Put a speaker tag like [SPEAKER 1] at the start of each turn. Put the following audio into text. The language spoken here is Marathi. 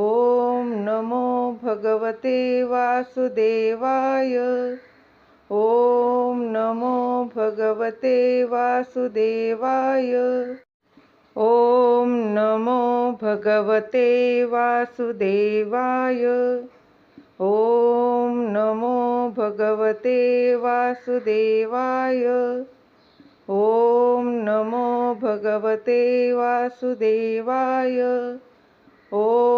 [SPEAKER 1] ॐ नमो भगवते वासुदेवाय। ॐ नमो भगवते वासुदेवाय। ॐ नमो भगवते वासुदेवाय। ॐ नमो भगवते वासुदेवाय। ॐ नमो भगवते वासुदेवाय। ॐ